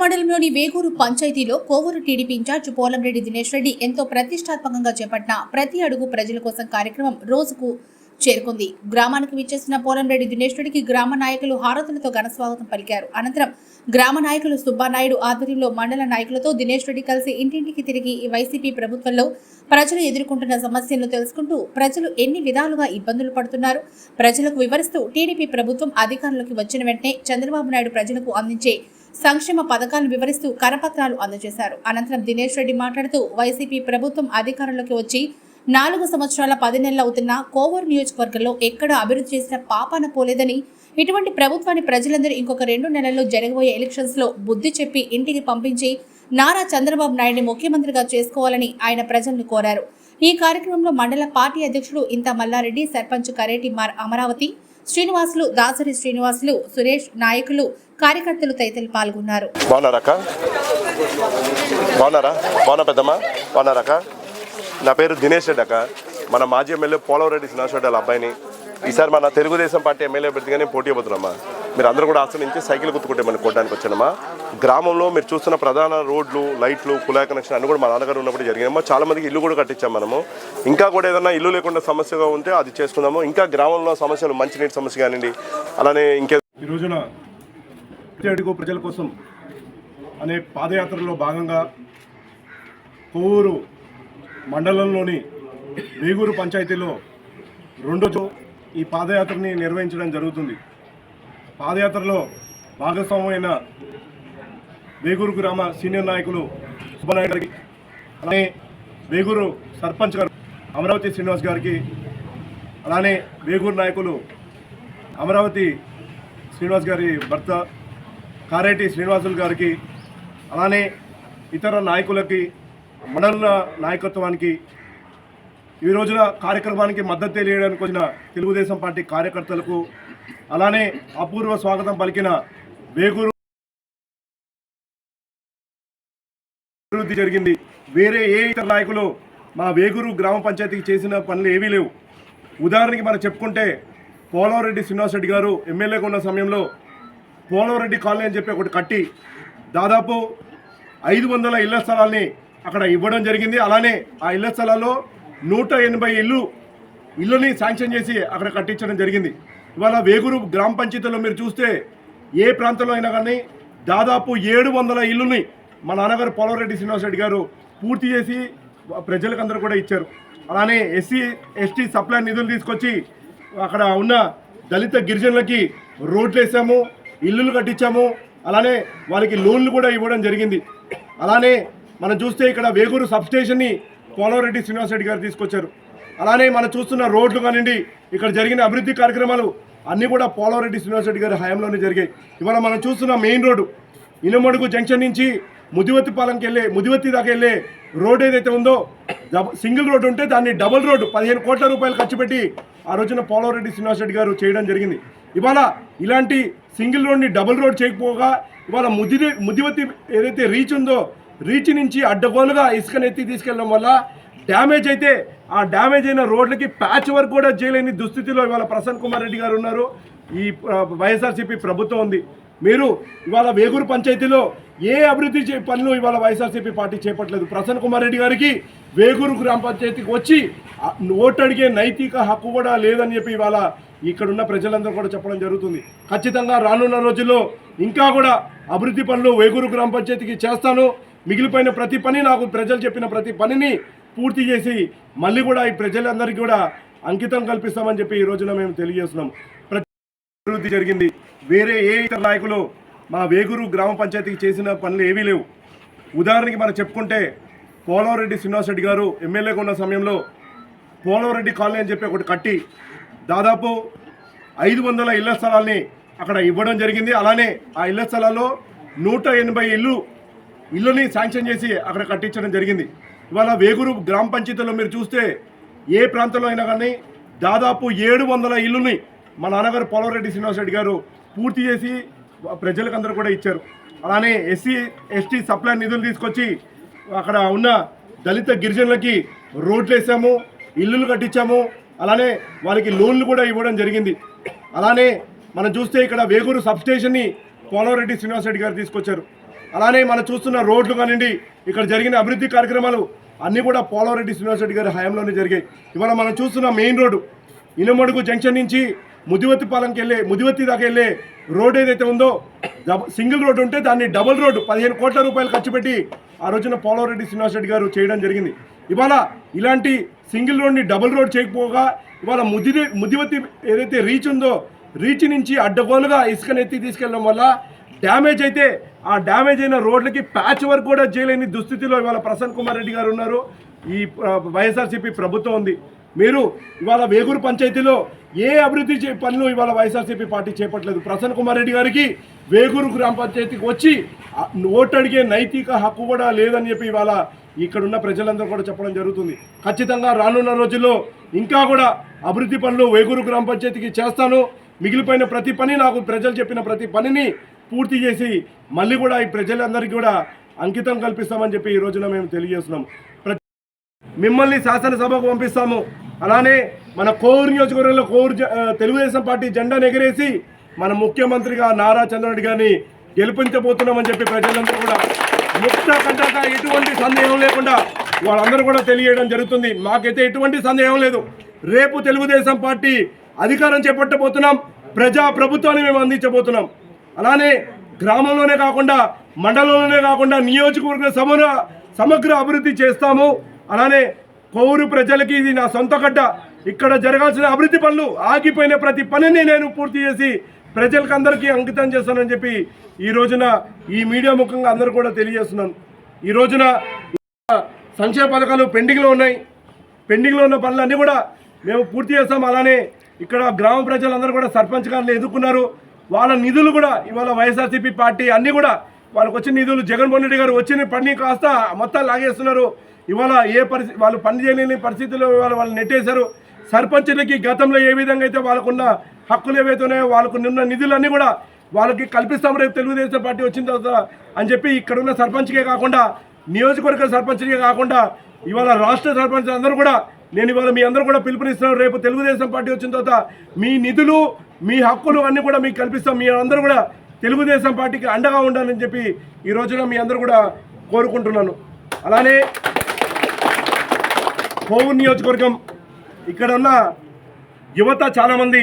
మండలంలోని వేగూరు పంచాయతీలో Kovur TDP incharge Polamreddy Dinesh Reddy ఎంతో ప్రతిష్టాత్మకంగా చేపట్టిన ప్రతి అడుగు ప్రజల కోసం కార్యక్రమం రోజుకు చేరుకుంది. గ్రామానికి విచ్చేసిన పోలంరెడ్డి దినేష్ రెడ్డికి గ్రామ నాయకులు హారతులతో ఘనస్వాగతం పలికారు. అనంతరం గ్రామ నాయకులు సుబ్బానాయుడు ఆధ్వర్యంలో మండల నాయకులతో దినేష్ రెడ్డి కలిసి ఇంటింటికి తిరిగి వైసీపీ ప్రభుత్వంలో ప్రజలు ఎదుర్కొంటున్న సమస్యలను తెలుసుకుంటూ ప్రజలు ఎన్ని విధాలుగా ఇబ్బందులు పడుతున్నారు ప్రజలకు వివరిస్తూ టీడీపీ ప్రభుత్వం అధికారంలోకి వచ్చిన వెంటనే చంద్రబాబు నాయుడు ప్రజలకు అందించే సంక్షేమ పథకాలను వివరిస్తూ కరపత్రాలు అందజేశారు. అనంతరం దినేష్ రెడ్డి మాట్లాడుతూ వైసీపీ ప్రభుత్వం అధికారంలోకి వచ్చి నాలుగు సంవత్సరాల పది నెలలు అవుతున్న కోవూరు నియోజకవర్గంలో ఎక్కడ అభివృద్ధి చేసిన పాపాన పోలేదని ఇటువంటి ప్రభుత్వాన్ని ప్రజలందరూ ఇంకొక రెండు నెలల్లో జరగబోయే ఎలక్షన్స్లో బుద్ధి చెప్పి ఇంటికి పంపించి నారా చంద్రబాబు నాయుడిని ముఖ్యమంత్రిగా చేసుకోవాలని ఆయన ప్రజలను కోరారు. ఈ కార్యక్రమంలో మండల పార్టీ అధ్యక్షుడు ఇంత మల్లారెడ్డి సర్పంచ్ కరేటి మార్ అమరావతి శ్రీనివాసులు దాసరి శ్రీనివాసులు సురేష్ నాయకులు కార్యకర్తలు తదితరులు పాల్గొన్నారు. బాగున్నారా బాగున్నా పెద్దమ్మా. బాగున్నారక్క నా పేరు దినేష్ రెడ్డి అక్క. మన మాజీ ఎమ్మెల్యే పోలవరెడ్డి శ్రీనివాస్ రెడ్డి వాళ్ళ అబ్బాయిని. ఈసారి మన తెలుగుదేశం పార్టీ ఎమ్మెల్యే అభ్యర్థిగానే పోటీ అవుతున్నామా మీరు అందరూ కూడా ఆశ్రయించి సైకిల్ గుర్తుకుంటే మనం కొట్టడానికి వచ్చానమ్మా. గ్రామంలో మీరు చూస్తున్న ప్రధాన రోడ్లు లైట్లు కుళాయి కనెక్షన్ అన్ని కూడా మా నాన్నగారు ఉన్నప్పుడు జరిగాయమ్మా చాలా మందికి ఇల్లు కూడా కట్టించాం మనము. ఇంకా కూడా ఏదైనా ఇల్లు లేకుండా సమస్యగా ఉంటే అది చేసుకుందాము. ఇంకా గ్రామంలో సమస్యలు మంచినీటి సమస్య కానివ్వండి అలానే ఇంకే ఈ రోజున అడుగు ప్రజల కోసం అనే పాదయాత్రలో భాగంగా కొవ్వూరు మండలంలోని వేగూరు పంచాయతీలో రెండో ఈ పాదయాత్రని నిర్వహించడం జరుగుతుంది. పాదయాత్రలో భాగస్వామైన వేగూరు గ్రామ సీనియర్ నాయకులు సుబ్బనాయుడు గారికి అలానే వేగూరు సర్పంచ్ గారు అమరావతి శ్రీనివాస్ గారికి అలానే వేగూరు నాయకులు అమరావతి శ్రీనివాస్ గారి భర్త కారెటి శ్రీనివాసులు గారికి అలానే ఇతర నాయకులకి మండల నాయకత్వానికి ఈ రోజున కార్యక్రమానికి మద్దతు తెలియడానికి వచ్చిన తెలుగుదేశం పార్టీ కార్యకర్తలకు అలానే అపూర్వ స్వాగతం పలికిన వేగూరు అభివృద్ధి జరిగింది. వేరే ఏ ఇతర నాయకులు మా వేగూరు గ్రామ పంచాయతీకి చేసిన పనులు ఏవీ లేవు. ఉదాహరణకి మనం చెప్పుకుంటే పోలవరెడ్డి శ్రీనివాసరెడ్డి గారు ఎమ్మెల్యేగా ఉన్న సమయంలో పోలవరెడ్డి కాలనీ అని చెప్పి ఒకటి కట్టి దాదాపు ఐదు వందల ఇళ్ళ స్థలాల్ని అక్కడ ఇవ్వడం జరిగింది. అలానే ఆ ఇళ్ళ స్థలాల్లో నూట ఎనభై ఇల్లు ఇల్లుని శాంక్షన్ చేసి అక్కడ కట్టించడం జరిగింది. ఇవాళ వేగురు గ్రామ పంచాయతీలో మీరు చూస్తే ఏ ప్రాంతంలో అయినా కానీ దాదాపు ఏడు వందల ఇల్లుని మా నాన్నగారు పోలవరెడ్డి శ్రీనివాసరెడ్డి గారు పూర్తి చేసి ప్రజలకు అందరూ కూడా ఇచ్చారు. అలానే ఎస్సీ ఎస్టీ సప్లై నిధులు తీసుకొచ్చి అక్కడ ఉన్న దళిత గిరిజనులకి రోడ్లు వేసాము ఇల్లులు కట్టించాము. అలానే వాళ్ళకి లోన్లు కూడా ఇవ్వడం జరిగింది. అలానే మనం చూస్తే ఇక్కడ వేగూరు సబ్స్టేషన్ని పోలవరెడ్డి శ్రీనివాసరెడ్డి గారు తీసుకొచ్చారు. అలానే మనం చూస్తున్న రోడ్లు కానివ్వండి ఇక్కడ జరిగిన అభివృద్ధి కార్యక్రమాలు అన్నీ కూడా పోలవరెడ్డి శ్రీనివాసరెడ్డి గారి హయాంలోనే జరిగాయి. ఇవాళ మనం చూస్తున్న మెయిన్ రోడ్డు ఇనమడుగు జంక్షన్ నుంచి ముదివత్తి పాలెంకి వెళ్ళే ముదివత్తి దాకా వెళ్ళే రోడ్ ఏదైతే ఉందో సింగిల్ రోడ్డు ఉంటే దాన్ని డబుల్ రోడ్డు పదిహేను కోట్ల రూపాయలు ఖర్చు పెట్టి ఆ రోజున పోలవరెడ్డి శ్రీనివాసరెడ్డి గారు చేయడం జరిగింది. ఇవాళ ఇలాంటి సింగిల్ రోడ్ని డబుల్ రోడ్ చేయకపోగా ఇవాళ ముది ముదివతి ఏదైతే రీచ్ ఉందో రీచ్ నుంచి అడ్డగోలుగా ఇసుకనెత్తి తీసుకెళ్ళడం వల్ల డ్యామేజ్ అయితే ఆ డ్యామేజ్ అయిన రోడ్లకి ప్యాచ్ వర్క్ కూడా చేయలేని దుస్థితిలో ఇవాళ ప్రసన్న కుమార్ రెడ్డి గారు ఉన్నారు. ఈ వైఎస్ఆర్సీపీ ప్రభుత్వం ఉంది. మీరు ఇవాళ వేగూరు పంచాయతీలో ఏ అభివృద్ధి చే- పనులు ఇవాళ వైఎస్ఆర్సీపీ పార్టీ చేపట్టలేదు? ప్రసన్న కుమార్ రెడ్డి గారికి వేగూరు గ్రామ పంచాయతీకి వచ్చి ఓటు అడిగే నైతిక హక్కు కూడా లేదని చెప్పి ఇవాళ ఇక్కడున్న ప్రజలందరూ కూడా చెప్పడం జరుగుతుంది. ఖచ్చితంగా రానున్న రోజుల్లో ఇంకా కూడా అభివృద్ధి పనులు వేగూరు గ్రామ పంచాయతీకి చేస్తాను. మిగిలిపోయిన ప్రతి పని నాకు ప్రజలు చెప్పిన ప్రతి పనిని పూర్తి చేసి మళ్ళీ కూడా ఈ ప్రజలందరికీ కూడా అంకితం కల్పిస్తామని చెప్పి ఈ రోజున మేము తెలియజేస్తున్నాం. ప్రతి అభివృద్ధి జరిగింది. వేరే ఏ ఇతర నాయకులు మా వేగూరు గ్రామ పంచాయతీకి చేసిన పనులు ఏవీ లేవు. ఉదాహరణకి మనం చెప్పుకుంటే పోలవరెడ్డి శ్రీనివాసరెడ్డి గారు ఎమ్మెల్యేగా ఉన్న సమయంలో పోలవరెడ్డి కాలనీ అని చెప్పి ఒకటి కట్టి దాదాపు ఐదు వందల ఇళ్ళ స్థలాల్ని అక్కడ ఇవ్వడం జరిగింది. అలానే ఆ ఇళ్ళ స్థలాల్లో నూట ఎనభై ఇల్లు ఇల్లుని శాంక్షన్ చేసి అక్కడ కట్టించడం జరిగింది. ఇవాళ వేగూరు గ్రామ పంచాయతీలో మీరు చూస్తే ఏ ప్రాంతంలో అయినా కానీ దాదాపు ఏడు వందల ఇల్లుని మా నాన్నగారు పోలవరెడ్డి శ్రీనివాసరెడ్డి గారు పూర్తి చేసి ప్రజలకు అందరూ కూడా ఇచ్చారు. అలానే ఎస్సీ ఎస్టీ సప్లై నిధులు తీసుకొచ్చి అక్కడ ఉన్న దళిత గిరిజనులకి రోడ్లు వేసాము ఇల్లులు కట్టించాము అలానే వాళ్ళకి లోన్లు కూడా ఇవ్వడం జరిగింది. అలానే మనం చూస్తే ఇక్కడ వేగూరు సబ్స్టేషన్ని పోలవరెడ్డి శ్రీనివాసరెడ్డి గారు తీసుకొచ్చారు. అలానే మనం చూస్తున్న రోడ్లు కానివ్వండి ఇక్కడ జరిగిన అభివృద్ధి కార్యక్రమాలు అన్నీ కూడా పోలవరెడ్డి శ్రీనివాసరెడ్డి గారి హయాంలోనే జరిగాయి. ఇవాళ మనం చూస్తున్న మెయిన్ రోడ్డు ఇనుమడుగు జంక్షన్ నుంచి ముదివతి పాలెంకి వెళ్ళే ముదివతి దాకా వెళ్ళే రోడ్ ఏదైతే ఉందో సింగిల్ రోడ్ ఉంటే దాన్ని డబుల్ రోడ్డు పదిహేను కోట్ల రూపాయలు ఖర్చు పెట్టి ఆ రోజున పోలవరెడ్డి శ్రీనివాసరెడ్డి గారు చేయడం జరిగింది. ఇవాళ ఇలాంటి సింగిల్ రోడ్ని డబుల్ రోడ్ చేయకపోగా ఇవాళ ముది ముదివతి ఏదైతే రీచ్ ఉందో రీచ్ నుంచి అడ్డగోలుగా ఇసుకనెత్తి తీసుకెళ్ళడం వల్ల డ్యామేజ్ అయితే ఆ డ్యామేజ్ అయిన రోడ్లకి ప్యాచ్ వర్క్ కూడా చేయలేని దుస్థితిలో ఇవాళ ప్రసన్న కుమార్ రెడ్డి గారు ఉన్నారు. ఈ వైఎస్ఆర్సీపీ ప్రభుత్వం ఉంది. మీరు ఇవాళ వేగూరు పంచాయతీలో ఏ అభివృద్ధి చే పనులు ఇవాళ వైఎస్ఆర్సీపీ పార్టీ చేపట్టలేదు? ప్రసన్న కుమార్ రెడ్డి గారికి వేగూరు గ్రామ పంచాయతీకి వచ్చి ఓటు అడిగే నైతిక హక్కు కూడా లేదని చెప్పి ఇవాళ ఇక్కడున్న ప్రజలందరూ కూడా చెప్పడం జరుగుతుంది. ఖచ్చితంగా రానున్న రోజుల్లో ఇంకా కూడా అభివృద్ధి పనులు వేగూరు గ్రామ పంచాయతీకి చేస్తాను. మిగిలిపోయిన ప్రతి పని నాకు ప్రజలు చెప్పిన ప్రతి పనిని పూర్తి చేసి మళ్ళీ కూడా ఈ ప్రజలందరికీ కూడా అంకితం కల్పిస్తామని చెప్పి ఈ రోజున మేము తెలియజేస్తున్నాం. మిమ్మల్ని శాసనసభకు పంపిస్తాము. అలానే మన కోవూరు నియోజకవర్గంలో కోవూరు జ- తెలుగుదేశం పార్టీ జెండాను ఎగరేసి మన ముఖ్యమంత్రిగా నారా చంద్రరెడ్డి గారిని గెలిపించబోతున్నామని చెప్పి ప్రజలందరూ కూడా ముక్త కంటక ఎటువంటి సందేహం లేకుండా వాళ్ళందరూ కూడా తెలియడం జరుగుతుంది. మాకైతే ఎటువంటి సందేహం లేదు. రేపు తెలుగుదేశం పార్టీ అధికారం చేపట్టబోతున్నాం. ప్రజా ప్రభుత్వాన్ని మేము అందించబోతున్నాం. అలానే గ్రామంలోనే కాకుండా మండలంలోనే కాకుండా నియోజకవర్గ సమర సమగ్ర అభివృద్ధి చేస్తాము. అలానే కోవూరు ప్రజలకి ఇది నా సొంత గడ్డ ఇక్కడ జరగాల్సిన అభివృద్ధి పనులు ఆగిపోయిన ప్రతి పనిని నేను పూర్తి చేసి ప్రజలకు అందరికీ అంకితం చేస్తానని చెప్పి ఈ రోజున ఈ మీడియా ముఖంగా అందరూ కూడా తెలియజేస్తున్నాను ఈ రోజున సంక్షేమ పథకాలు పెండింగ్లో ఉన్నాయి. పెండింగ్లో ఉన్న పనులన్నీ కూడా మేము పూర్తి చేస్తాం. అలానే ఇక్కడ గ్రామ ప్రజలందరూ కూడా సర్పంచ్ గారిని ఎదుర్కొన్నారు. వాళ్ళ నిధులు కూడా ఇవాళ వైఎస్ఆర్సీపీ పార్టీ అన్నీ కూడా వాళ్ళకి వచ్చిన నిధులు జగన్మోహన్ రెడ్డి గారు వచ్చిన పని కాస్త మొత్తం లాగేస్తున్నారు. ఇవాళ ఏ పరిస్థితి వాళ్ళు పని చేయలేని పరిస్థితుల్లో ఇవాళ వాళ్ళు నెట్టేశారు. సర్పంచులకి గతంలో ఏ విధంగా అయితే వాళ్ళకున్న హక్కులు ఏవైతే ఉన్నాయో వాళ్ళకు నిన్న నిధులన్నీ కూడా వాళ్ళకి కల్పిస్తాం రేపు తెలుగుదేశం పార్టీ వచ్చిన తర్వాత అని చెప్పి ఇక్కడున్న సర్పంచ్కే కాకుండా నియోజకవర్గ సర్పంచ్కే కాకుండా ఇవాళ రాష్ట్ర సర్పంచ్ అందరూ కూడా నేను ఇవాళ మీ అందరూ కూడా పిలుపునిస్తున్నాను. రేపు తెలుగుదేశం పార్టీ వచ్చిన తర్వాత మీ నిధులు మీ హక్కులు అన్నీ కూడా మీకు కల్పిస్తాం. మీ అందరూ కూడా తెలుగుదేశం పార్టీకి అండగా ఉండాలని చెప్పి ఈ రోజున మీ అందరూ కూడా కోరుకుంటున్నాను. అలానే కోవూరు నియోజకవర్గం. ఇక్కడ ఉన్న యువత చాలామంది